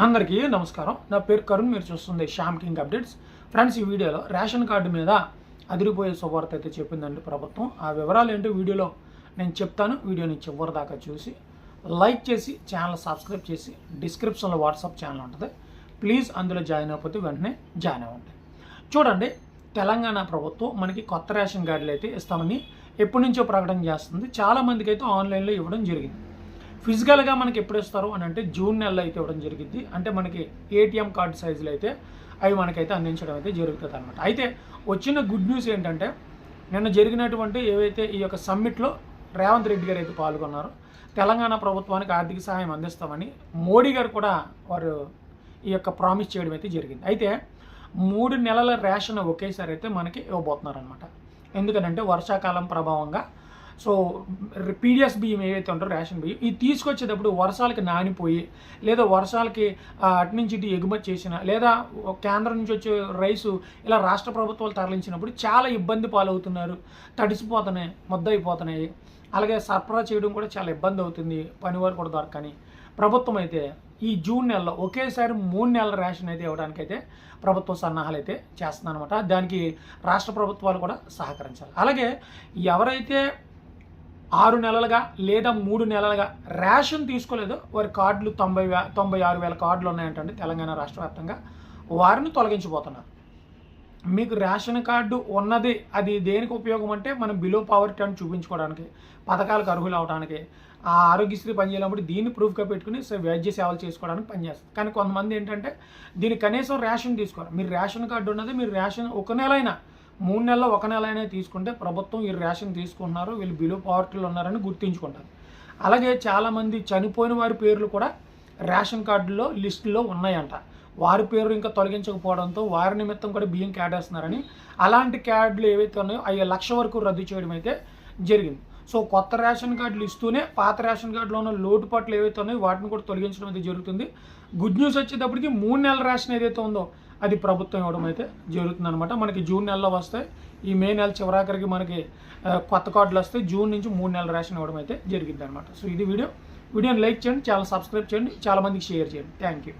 అందరికీ నమస్కారం. నా పేరు కరుణ్ మీరు చూస్తుంది శ్యామ్ కింగ్ అప్డేట్స్. ఫ్రెండ్స్ ఈ వీడియోలో రేషన్ కార్డు మీద అదిరిపోయే శుభవార్త అయితే చెప్పిందండి ప్రభుత్వం. ఆ వివరాలు ఏంటో వీడియోలో నేను చెప్తాను. వీడియోని చివరి దాకా చూసి లైక్ చేసి ఛానల్ సబ్స్క్రైబ్ చేసి డిస్క్రిప్షన్లో వాట్సాప్ ఛానల్ ఉంటుంది. ప్లీజ్ అందులో జాయిన్ అయిపోతే వెంటనే జాయిన్ అవ్వండి. చూడండి తెలంగాణ ప్రభుత్వం మనకి కొత్త రేషన్ కార్డులు అయితే ఇస్తామని ఎప్పటి నుంచో ప్రకటన చేస్తుంది. చాలామందికి అయితే ఆన్లైన్లో ఇవ్వడం జరిగింది. ఫిజికల్గా మనకి ఎప్పుడు ఇస్తారు అని అంటే జూన్ నెలలో అయితే ఇవ్వడం జరిగింది. అంటే మనకి ఏటీఎం కార్డు సైజులు అయితే అవి మనకైతే అందించడం అయితే జరుగుతుంది అనమాట అయితే వచ్చిన గుడ్ న్యూస్ ఏంటంటే నిన్న జరిగినటువంటి ఏవైతే ఈ యొక్క సమ్మిట్లో రేవంత్ రెడ్డి గారు అయితే పాల్గొన్నారో తెలంగాణ ప్రభుత్వానికి ఆర్థిక సహాయం అందిస్తామని మోడీ గారు కూడా వారు ఈ యొక్క ప్రామిస్ చేయడం అయితే జరిగింది. అయితే మూడు నెలల రేషన్ ఒకేసారి అయితే మనకి ఇవ్వబోతున్నారనమాట ఎందుకనంటే వర్షాకాలం ప్రభావంగా సో పీడిఎస్ బియ్యం ఏవైతే ఉంటారో రేషన్ బియ్యం ఇది తీసుకొచ్చేటప్పుడు వర్షాలకి నానిపోయి లేదా వర్షాలకి అటు నుంచి ఇటు ఎగుమతి చేసిన లేదా కేంద్రం నుంచి వచ్చే రైసు ఇలా రాష్ట్ర ప్రభుత్వాలు తరలించినప్పుడు చాలా ఇబ్బంది పాలవుతున్నారు. తడిసిపోతున్నాయి ముద్దయిపోతున్నాయి. అలాగే సరఫరా చేయడం కూడా చాలా ఇబ్బంది అవుతుంది పనివారు కూడా దొరకని. ప్రభుత్వం అయితే ఈ జూన్ నెలలో ఒకేసారి మూడు నెలల రేషన్ అయితే ఇవ్వడానికైతే ప్రభుత్వ సన్నాహాలు అయితే చేస్తుందన్నమాట. దానికి రాష్ట్ర ప్రభుత్వాలు కూడా సహకరించాలి. అలాగే ఎవరైతే ఆరు నెలలుగా లేదా మూడు నెలలుగా రేషన్ తీసుకోలేదు. వారి కార్డులు తొంభై వే తొంభై ఆరు వేల కార్డులు ఉన్నాయంటండి తెలంగాణ రాష్ట్ర వ్యాప్తంగా. వారిని తొలగించబోతున్నారు. మీకు రేషన్ కార్డు ఉన్నది అది దేనికి ఉపయోగం అంటే మనం బిలో పవర్టీ అని చూపించుకోవడానికి పథకాలకు అర్హులు అవడానికి ఆ ఆరోగ్యశ్రీ పనిచేయనప్పుడు దీన్ని ప్రూఫ్గా పెట్టుకుని వైద్య సేవలు చేసుకోవడానికి పనిచేస్తుంది కానీ కొంతమంది ఏంటంటే దీనికి కనీసం రేషన్ తీసుకోరు మీరు రేషన్ కార్డు ఉన్నది మీరు రేషన్ ఒక నెల అయినా మూడు నెలల్లో ఒక నెల అయినా తీసుకుంటే ప్రభుత్వం ఈ రేషన్ తీసుకుంటున్నారు వీళ్ళు బిలో పవర్టీలో ఉన్నారని గుర్తించుకుంటారు. అలాగే చాలామంది చనిపోయిన వారి పేర్లు కూడా రేషన్ కార్డులో లిస్టులో ఉన్నాయంట. వారి పేరు ఇంకా తొలగించకపోవడంతో వారి నిమిత్తం కూడా బియ్యం కేటేస్తున్నారని అలాంటి కార్డులు ఏవైతే ఉన్నాయో అవి లక్ష వరకు రద్దు చేయడం అయితే జరిగింది. సో కొత్త రేషన్ కార్డులు ఇస్తూనే పాత రేషన్ కార్డులో ఉన్న లోటుపాట్లు ఏవైతే ఉన్నాయో వాటిని కూడా తొలగించడం అయితే జరుగుతుంది. గుడ్ న్యూస్ వచ్చేటప్పటికి మూడు నెలల రేషన్ ఏదైతే ఉందో అది ప్రభుత్వం ఇవ్వడం అయితే జరుగుతుంది అనమాట మనకి జూన్ నెలలో వస్తాయి. ఈ మే నెల చివరాఖరికి మనకి కొత్త కార్డులు వస్తాయి. జూన్ నుంచి మూడు నెలల రేషన్ ఇవ్వడం అయితే జరిగింది అనమాట సో ఇది వీడియో. వీడియోని లైక్ చేయండి చాలా సబ్స్క్రైబ్ చేయండి. చాలామందికి షేర్ చేయండి. Thank you.